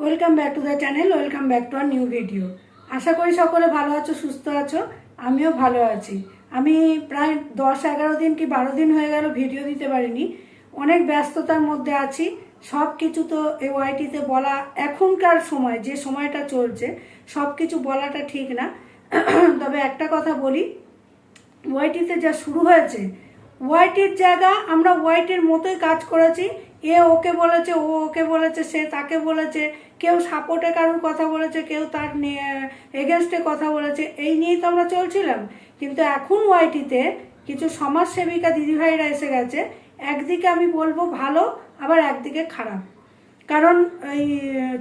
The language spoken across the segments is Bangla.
Welcome back to the channel welcome back to our new video আশা করি সকলে ভালো আছো, সুস্থ আছো, আমিও ভালো আছি। আমি প্রায় দশ এগারো দিন কি বারো দিন হয়ে গেল ভিডিও দিতে পারিনি। অনেক ব্যস্ততার মধ্যে আছি। সব কিছু তো এই ওয়াইটিতে বলা এখনকার সময়, যে সময়টা চলছে সব কিছু বলাটা ঠিক না। তবে একটা কথা বলি ওয়াইটিতে যা শুরু হয়েছে ওয়াইটির জায়গা আমরা ওয়াইটের মতোই কাজ করেছি। এ ওকে বলেছে, ও ওকে বলেছে, সে তাকে বলেছে, কেউ সাপোর্টে কারোর কথা বলেছে, কেউ তার এগেনস্টে কথা বলেছে, এই নিয়েই তো আমরা চলছিলাম। কিন্তু এখন ওয়াইটিতে কিছু সমাজসেবিকা দিদিভাইরা এসে গেছে, একদিকে আমি বলব ভালো, আবার একদিকে খারাপ। কারণ এই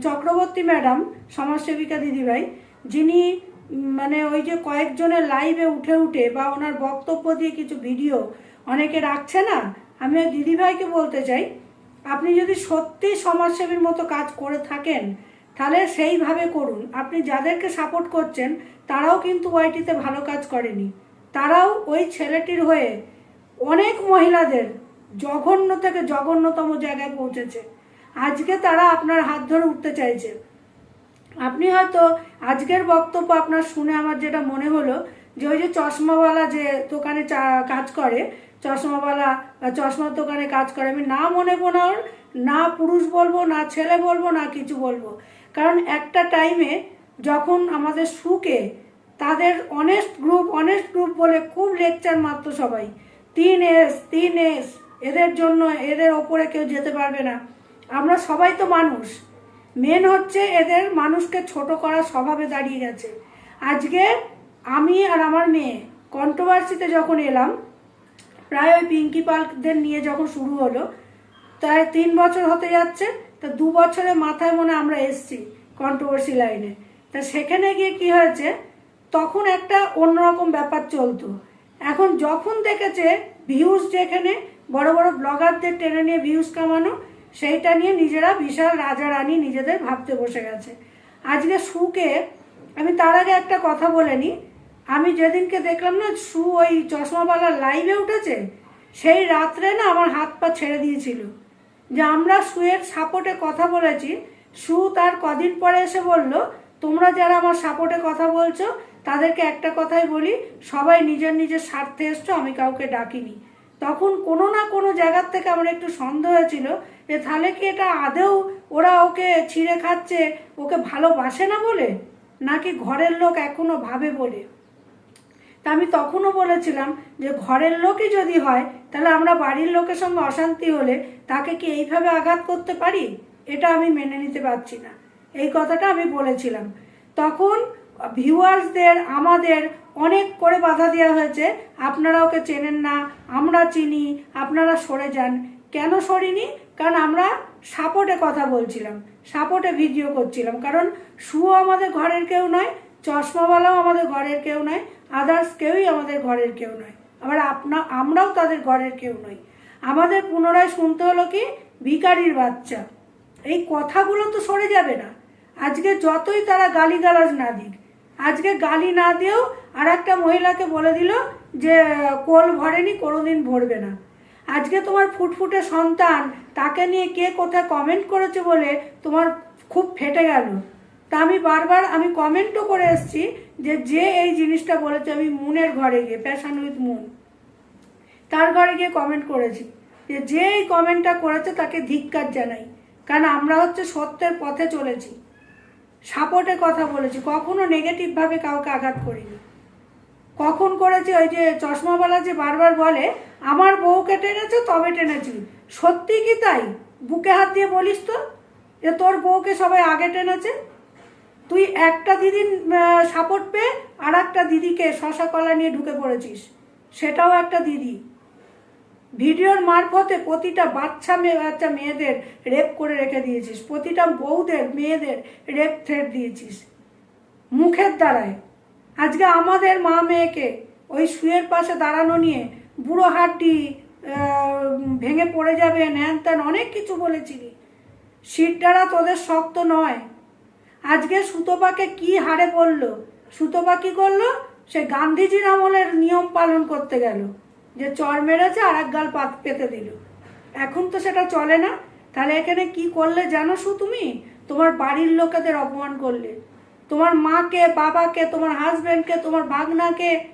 চক্রবর্তী ম্যাডাম, সমাজসেবিকা দিদিভাই, যিনি মানে ওই যে কয়েকজনের লাইভে উঠে উঠে বা ওনার বক্তব্য দিয়ে কিছু ভিডিও অনেকে রাখছে না আমি ওই দিদিভাইকে বলতে চাই আপনি যদি সত্যি সমাজসেবীর মতো কাজ করে থাকেন, তাহলে সেইভাবে করুন। আপনি যাদেরকে সাপোর্ট করছেন, তারাও কিন্তু ওয়াইটিতে ভালো কাজ করেনি। তারাও ওই ছেলেটির হয়ে অনেক মহিলাদের জঘন্য থেকে জঘন্যতম জায়গায় পৌঁছেছে। আজকে তারা আপনার হাত ধরে উঠতে চাইছে। আপনি হয়তো আজকের বক্তব্য আপনার শুনে আমার যেটা মনে হলো যে ওই যে চশমাওয়ালা যে দোকানে কাজ করে চশমাওয়ালা, চশমার দোকানে কাজ করে। আমি না মনে কোনো না পুরুষ বলব, না ছেলে বলব, না কিছু বলব। কারণ একটা টাইমে যখন আমাদের সুকে তাদের অনেস্ট গ্রুপ অনেস্ট গ্রুপ বলে খুব লেকচার মারতো সবাই। তিন এস তিন এস এদের জন্য, এদের ওপরে কেউ যেতে পারবে না। আমরা সবাই তো মানুষ। মেন হচ্ছে এদের মানুষকে ছোট করা স্বভাবে দাঁড়িয়ে গেছে। আজকে আমি আর আমার মেয়ে কন্ট্রোভার্সিতে যখন এলাম প্রায় ওই পিঙ্কি পালদের নিয়ে যখন শুরু হলো তাই তিন বছর হতে যাচ্ছে, তা দু বছরের মাথায় মনে আমরা এসছি কন্ট্রোভার্সি লাইনে তা সেখানে গিয়ে কি হয়েছে, তখন একটা অন্যরকম ব্যাপার চলতো। এখন যখন দেখেছে ভিউজ যেখানে, বড় বড় ব্লগারদের টেনে নিয়ে ভিউজ কামানো, সেইটা নিয়ে নিজেরা বিশাল রাজা রানী নিজেদের ভাবতে বসে গেছে। আজকে সুকে, আমি তার আগে একটা কথা বলে নিই আমি যেদিনকে দেখলাম না, সু ওই চশমাওয়ালা লাইভে উঠেছে, সেই রাত্রে না আমার হাত পা ছেড়ে দিয়েছিল। যে আমরা সুয়ের সাপোর্টে কথা বলেছি, সু তার কদিন পরে এসে বলল, তোমরা যারা আমার সাপোর্টে কথা বলছো, তাদেরকে একটা কথাই বলি, সবাই নিজের নিজের স্বার্থে এসছো, আমি কাউকে ডাকিনি। তখন কোনো না কোনো জায়গার থেকে আমার একটু সন্দেহ হয়েছিল যে, তাহলে কি এটা আদেও ওরা ওকে ছিঁড়ে খাচ্ছে, ওকে ভালোবাসে না বলে? নাকি ঘরের লোক এখনও ভাবে বলে? তা আমি তখনও বলেছিলাম যে ঘরের লোকই যদি হয়, তাহলে আমরা বাড়ির লোকের সঙ্গে অশান্তি হলে তাকে কি এইভাবে আঘাত করতে পারি? এটা আমি মেনে নিতে পারছি না। এই কথাটা আমি বলেছিলাম। তখন ভিউয়ার্সদের আমাদের অনেক করে বাধা দেওয়া হয়েছে আপনারা ওকে চেনেন না, আমরা চিনি, আপনারা সরে যান। কেন সরিনি? কারণ আমরা সাপোর্টে কথা বলছিলাম, সাপোর্টে ভিডিও করছিলাম। কারণ শুও আমাদের ঘরের কেউ নয়, চশমাওয়ালাও আমাদের ঘরের কেউ নয় আদার্স কেউই আমাদের ঘরের কেউ নয়। আবার আপনা, আমরাও তাদের ঘরের কেউ নই। আমাদের পুনরায় শুনতে হলো কি? ভিকারির বাচ্চা। এই কথাগুলো তো সরে যাবে না। আজকে যতই তারা গালিগালাজ না দিক, আজকে গালি না দিয়েও আর একটা মহিলাকে বলে দিল যে, কোল ভরেনি, কোনোদিন ভরবে না। আজকে তোমার ফুটফুটে সন্তান, তাকে নিয়ে কে কোথায় কমেন্ট করেছে বলে তোমার খুব ফেটে গেল। তা আমি বারবার, আমি কমেন্টও করে এসেছি যে যে এই জিনিসটা বলেছে, আমি মুনের ঘরে গিয়ে, প্যাশান উইথ মুন। তার ঘরে গিয়ে কমেন্ট করেছি যে যে এই কমেন্টটা করেছে তাকে ধিক্কার জানাই। কারণ আমরা হচ্ছে সত্যের পথে চলেছি। সাপোর্টে কথা বলেছি। কখনো নেগেটিভভাবে কাউকে আঘাত করিনি। কখন করেছি? ওই যে চশমাওয়ালা যে বারবার বলে, আমার বউকে টেনেছে, তবে টেনেছি। সত্যি কি তাই? বুকে হাত দিয়ে বলিস তো যে তোর বউকে সবাই আগে টেনেছে? তুই একটা দিদির সাপোর্ট পেয়ে আর একটা দিদিকে শশা কলা নিয়ে ঢুকে পড়েছিস। সেটাও একটা দিদি। ভিডিওর মারফতে প্রতিটা বাচ্চা মেয়ে, বাচ্চা মেয়েদের রেপ করে রেখে দিয়েছিস। প্রতিটা বউদের, মেয়েদের রেপ থ্রেট দিয়েছিস। মুখের দ্বারায়। আজকে আমাদের মা মেয়েকে ওই শুয়ের পাশে দাঁড়ানো নিয়ে বুড়ো হাড্ডি ভেঙে পড়ে যাবে, ন্যান ত্যান অনেক কিছু বলেছিলি। শীত তোদের শক্ত নয়। আজকে সুতোপাকে কি হারে পড়ল সুতোপা কি করল? সে গান্ধীজির আমলের নিয়ম পালন করতে গেল। যে চর মেরেছে আর এক গাল পাত পেতে দিল। এখন তো সেটা চলে না। তাহলে এখানে কি করলে জানো সু তুমি? তোমার বাড়ির লোকেদের অপমান করলে। তোমার মাকে, বাবাকে, তোমার হাজব্যান্ডকে তোমার ভাগনাকে,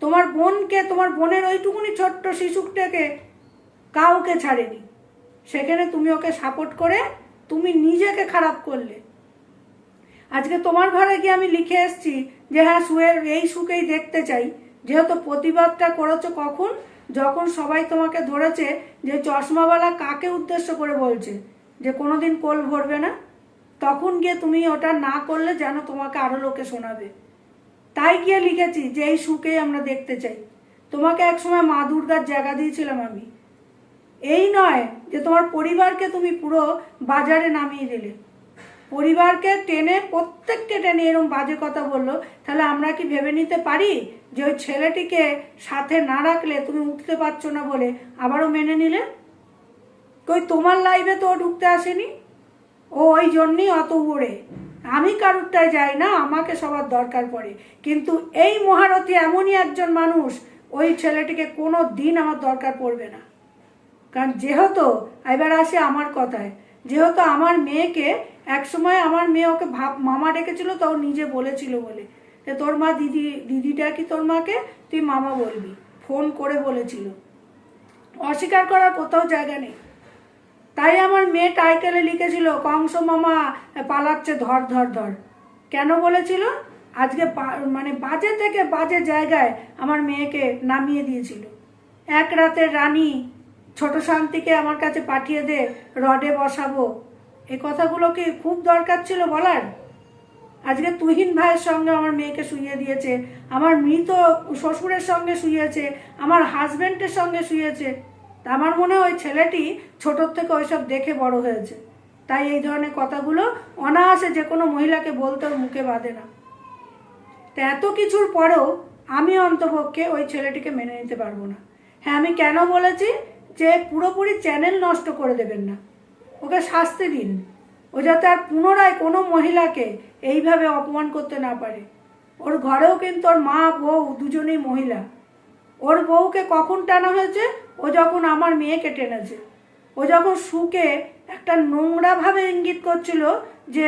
তোমার বোনকে, তোমার বোনের ওইটুকুনি ছোট্ট শিশুটাকে কাউকে ছাড়েনি। সেখানে তুমি ওকে সাপোর্ট করে তুমি নিজেকে খারাপ করলে। আজকে তোমার ঘরে গিয়ে আমি লিখে এসেছি যে হ্যাঁ সুয়ের এই সুখেই দেখতে চাই। যেহেতু প্রতিবাদটা করেছ কখন? যখন সবাই তোমাকে ধরেছে যে চশমাওয়ালা কাকে উদ্দেশ্য করে বলছে, যে কোনোদিন কোল ভরবে না, তখন গিয়ে তুমি ওটা না করলে যেন তোমাকে আরও লোকে শোনাবে। তাই গিয়ে লিখেছি যে এই সুখেই আমরা দেখতে চাই। তোমাকে একসময় মা দুর্গার জায়গা দিয়েছিলাম আমি। এই নয় যে তোমার পরিবারকে তুমি পুরো বাজারে নামিয়ে দিলে। পরিবারকে টেনে প্রত্যেককে টেনে এরকম বাজে কথা বলল, তাহলে আমরা কি ভেবে নিতে পারি যে ওই ছেলেটিকে সাথে না রাখলে তুমি উঠতে পারছ না বলে আবারও মেনে নিলে? কই তোমার লাইফে তো ঢুকতে আসেনি? ও ওই জন্যই অত উড়ে আমি কারুরটায় যাই না, আমাকে সবার দরকার পড়ে। কিন্তু এই মহারথী এমনই একজন মানুষ, ওই ছেলেটিকে কোনো দিন আমার দরকার পড়বে না। কারণ যেহেতু, এবার আসে আমার কথায়, যেহেতু আমার মেয়েকে একসময় আমার মেয়ে ওকে ভাব, মামা ডেকেছিল তো নিজে বলেছিল বলে। যে তোর মা দিদি, দিদিটা কি তোর মাকে? তুই মামা বলবি। ফোন করে বলেছিল। অস্বীকার করার কোথাও জায়গা নেই। তাই আমার মেয়ে টাইটেলে লিখেছিল, কংস মামা, পালাচ্ছে ধর ধর ধর। কেন বলেছিল? আজকে মানে বাজে থেকে বাজে জায়গায় আমার মেয়েকে নামিয়ে দিয়েছিল। এক রাতের রানী ছোট শান্তিকে আমার কাছে পাঠিয়ে দে, রডে বসাবো। এই কথাগুলো কি খুব দরকার ছিল বলার? আজকে তুহিন ভাইয়ের সঙ্গে আমার মেয়েকে শুইয়ে দিয়েছে, আমার মৃত শ্বশুরের সঙ্গে শুয়েছে আমার হাজবেন্ডের সঙ্গে শুয়েছে তা আমার মনে হয় ওই ছেলেটি ছোটোর থেকে ওইসব দেখে বড় হয়েছে। তাই এই ধরনের কথাগুলো অনায়াসে যে কোনো মহিলাকে বলতে মুখে বাঁধে না। তা এত কিছুর পরেও আমি অন্তপক্ষে ওই ছেলেটিকে মেনে নিতে পারব না। হ্যাঁ আমি কেন বলেছি যে পুরোপুরি চ্যানেল নষ্ট করে দেবেন না। ওকে শাস্তি দিন। ও যাতে আর পুনরায় কোনো মহিলাকে এইভাবে অপমান করতে না পারে। ওর ঘরেও কিন্তু ওর মা, বউ দুজনেই মহিলা। ওর বউকে কখন টানা হয়েছে? ও যখন আমার মেয়েকে টেনেছে। ও যখন সুকে একটা নোংরাভাবে ইঙ্গিত করছিল যে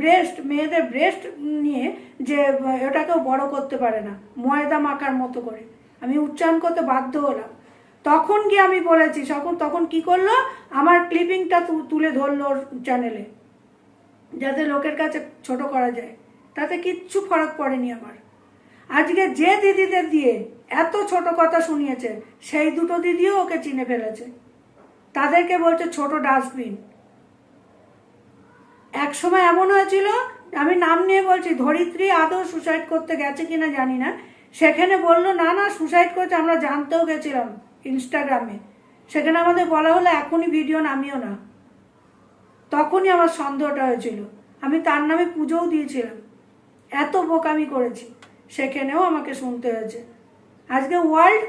ব্রেস্ট মেয়েদের ব্রেস্ট নিয়ে যে ওটাকেও বড় করতে পারে না, ময়দা মাখার মতো করে। আমি উচ্চারণ করতে বাধ্য হলাম। তখন গিয়ে আমি বলেছি, তখন তখন কি করল? আমার ক্লিপিংটা তুলে ধরলো ওর চ্যানেলে যাতে লোকের কাছে ছোট করা যায়। তাতে কিচ্ছু ফরক পড়েনি আমার। আজকে যে দিদিদের দিয়ে এত ছোট কথা শুনিয়েছে, সেই দুটো দিদিও ওকে চিনে ফেলেছে। তাদেরকে বলছে, ছোট ডাস্টবিন এক সময় এমন হয়েছিল, আমি নাম নিয়ে বলছি, ধরিত্রী আদৌ সুসাইড করতে গেছে কিনা জানি না। সেখানে বলল, না না সুসাইড করেছে, আমরা জানতেও গেছিলাম। ইনস্টাগ্রামে। সেখানে আমাদের বলা হলো, এখনই ভিডিও নামিও না। তখনই আমার সন্দেহটা হয়েছিল। আমি তার নামে পুজোও দিয়েছিলাম। এত বোকামি করেছি, সেখানেও আমাকে শুনতে হয়েছে। আজকে ওয়ার্ল্ড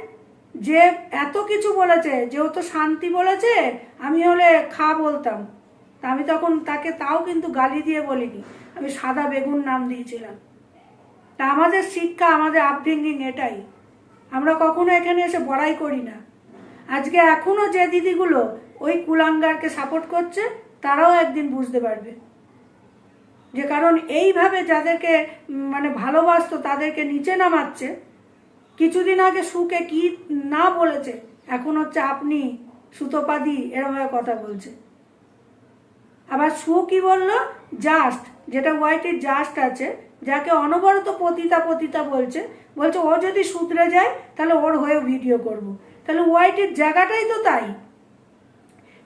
যে এত কিছু বলেছে, যেহেতু শান্তি বলেছে, আমি হলে খা বলতাম। তা আমি তখন তাকে তাও কিন্তু গালি দিয়ে বলিনি। আমি সাদা বেগুন নাম দিয়েছিলাম। তা আমাদের শিক্ষা, আমাদের আপব্রিঙ্গিং এটাই। আমরা কখনো এখানে এসে বড়াই করি না। আজকে এখনও যে দিদিগুলো ওই কুলাঙ্গারকে সাপোর্ট করছে, তারাও একদিন বুঝতে পারবে। যে কারণ এইভাবে যাদেরকে মানে ভালোবাসতো, তাদেরকে নিচে নামাচ্ছে, কিছুদিন আগে সুকে কি না বলেছে, এখন হচ্ছে আপনি সুতোপাদি এরমভাবে কথা বলছে। আবার সু কি বলল? জাস্ট যেটা হোয়াইটের জাস্ট আছে, যাকে অনবরত পতিতা পতিতা বলছে বলছে ও যদি শুধরে যায়, তাহলে ওর হয়ে ভিডিও করব। তাহলে হোয়াইটের জায়গাটাই তো তাই।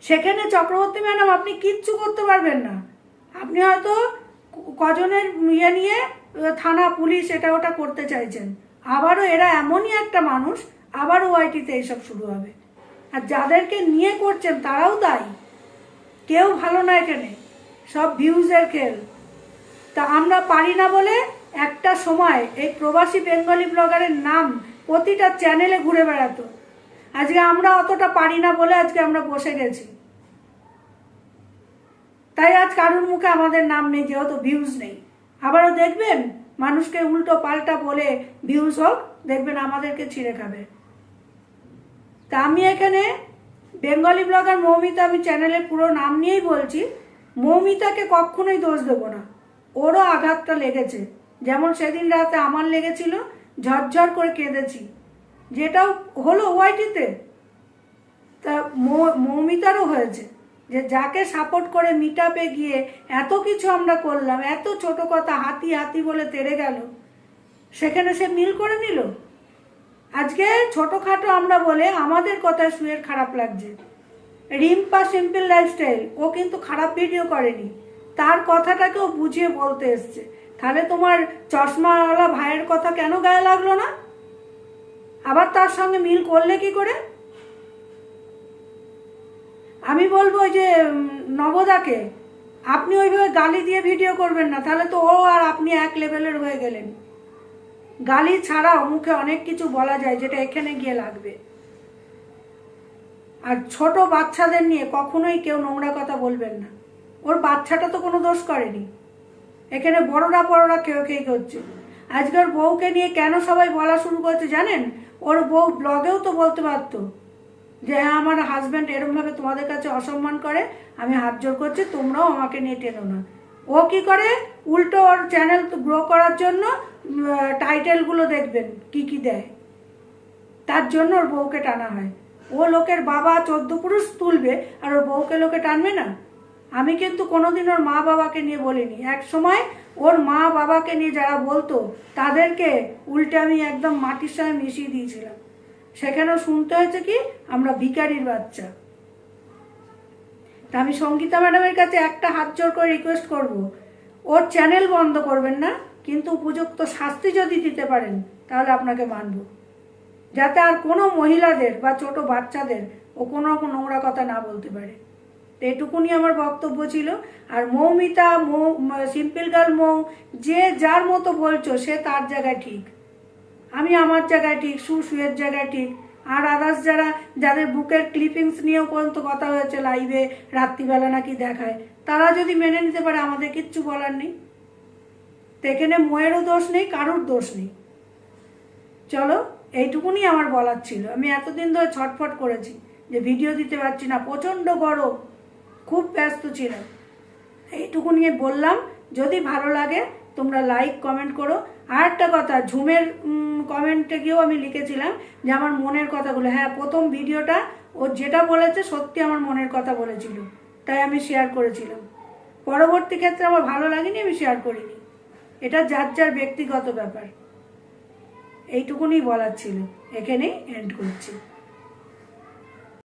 সেখানে চক্রবর্তী ম্যাডাম, আপনি কিচ্ছু করতে পারবেন না। আপনি হয়তো কজনের ইয়ে নিয়ে থানা পুলিশ এটা ওটা করতে চাইছেন। আবারও এরা এমনই একটা মানুষ আবারও ওয়াইটিতে এইসব শুরু হবে। আর যাদেরকে নিয়ে করছেন তারাও তাই। কেউ ভালো না এখানে। সব ভিউজের খেল। তা আমরা পারি না বলে একটা সময় এই প্রবাসী বেঙ্গলি ব্লগারের নাম প্রতিটা চ্যানেলে ঘুরে বেড়াতো। আজকে আমরা অতটা পারি না বলে আজকে আমরা বসে গেছি। তাই আজ কারোর মুখে আমাদের নাম নেই, যেহেতু ভিউজ নেই। আবারও দেখবেন, মানুষকে উল্টো পাল্টা বলে ভিউজ হোক, দেখবেন আমাদেরকে ছিঁড়ে খাবে। তা আমি এখানে বেঙ্গলি ব্লগার মৌমিতা, আমি চ্যানেলের পুরো নাম নিয়েই বলছি, মৌমিতাকে কখনোই দোষ দেবো না। ওরও আঘাতটা লেগেছে। যেমন সেদিন রাতে আমার লেগেছিল, ঝরঝর করে কেঁদেছি। যেটাও হলো ওয়াইটিতে তা। মৌমিতারও হয়েছে। যে যাকে সাপোর্ট করে মিটাপে গিয়ে এত কিছু আমরা করলাম, এত ছোট কথা হাতি হাতি বলে তেড়ে গেল, সেখানে সে মিল করে নিল? আজকে ছোটোখাটো আমরা বলে আমাদের কথায় শুয়ের খারাপ লাগছে। রিম্পা সিম্পল লাইফস্টাইল ও কিন্তু খারাপ ভিডিও করেনি। তার কথাটাকেও বুঝিয়ে বলতে এসছে। তাহলে তোমার চশমাওয়ালা ভাইয়ের কথা কেন গায়ে লাগল না? আবার তার সঙ্গে মিল করলে কি করে? আমি বলব যে নবদাকে, আপনি ওইভাবে গালি দিয়ে ভিডিও করবেন না, তাহলে তো ও আর আপনি এক লেভেলের হয়ে গেলেন। গালি ছাড়াও মুখে অনেক কিছু বলা যায় যেটা এখানে গিয়ে লাগবে। আর ছোট বাচ্চাদের নিয়ে কখনোই কেউ নোংরা কথা বলবেন না। ওর বাচ্চাটা তো কোনো দোষ করেনি। এখানে বড়রা বড়রা কেউ কেউ করছে। আজকে ওর বউকে নিয়ে কেন সবাই বলা শুরু করেছে জানেন? ওর বউ ব্লগেও তো বলতে পারতো যে হ্যাঁ আমার হাজব্যান্ড এরমভাবে তোমাদের কাছে অসম্মান করে, আমি হাত জোর করছি, তোমরাও আমাকে নিয়ে টেনো না। ও কি করে? উল্টো ওর চ্যানেল গ্রো করার জন্য টাইটেলগুলো দেখবেন, কি কি দেয়। তার জন্য ওর বউকে টানা হয়। ও লোকের বাবা চোদ্দ পুরুষ তুলবে, আর ওর বউকে লোকে টানবে না? আমি কিন্তু কোনোদিন ওর মা বাবাকে নিয়ে বলিনি। এক সময় ওর মা বাবাকে নিয়ে যারা বলতো, তাদেরকে উল্টে আমি একদম মাটির সঙ্গে মিশিয়ে দিয়েছিলাম। সেখানেও শুনতে হয়েছে কি, আমরা ভিকারির বাচ্চা। তা আমি সঙ্গীতা ম্যাডামের কাছে একটা হাত জোর করে রিকোয়েস্ট করব। ওর চ্যানেল বন্ধ করবেন না, কিন্তু উপযুক্ত শাস্তি যদি দিতে পারেন, তাহলে আপনাকে মানব। যাতে আর কোনো মহিলাদের বা ছোট বাচ্চাদের ও কোনো রকম নোংরা কথা না বলতে পারে। তো এটুকুনি আমার বক্তব্য ছিল। আর মৌমিতা, মৌ সিম্পল গার্ল মৌ, যে যার মতো বলছো সে তার জায়গায় ঠিক। আমি আমার জায়গায় ঠিক সুয়ের জায়গায় ঠিক। আর আদার্স যারা, যাদের বুকের ক্লিপিংস নিয়েও পর্যন্ত কথা হয়েছে লাইভে রাত্রিবেলা নাকি দেখায়, তারা যদি মেনে নিতে পারে, আমাদের কিচ্ছু বলার নেই। এখানে মোয়েরও দোষ নেই, কারুর দোষ নেই। চলো, এইটুকুনি আমার বলার ছিল। আমি এতদিন ধরে ছটফট করেছি যে ভিডিও দিতে পারছি না। প্রচণ্ড গরম। খুব ব্যস্ত ছিলাম এইটুকু নিয়ে বললাম, যদি ভালো লাগে তোমরা লাইক কমেন্ট করো। আর একটা কথা, ঝুমের কমেন্টে গিয়েও আমি লিখেছিলাম যে আমার মনের কথাগুলো। হ্যাঁ প্রথম ভিডিওটা ও যেটা বলেছে সত্যি আমার মনের কথা বলেছিল। তাই আমি শেয়ার করেছিলাম। পরবর্তী ক্ষেত্রে আমার ভালো লাগেনি, আমি শেয়ার করিনি। এটা যার যার ব্যক্তিগত ব্যাপার। এইটুকুনি বলার ছিল। এখানেই এন্ড করছি।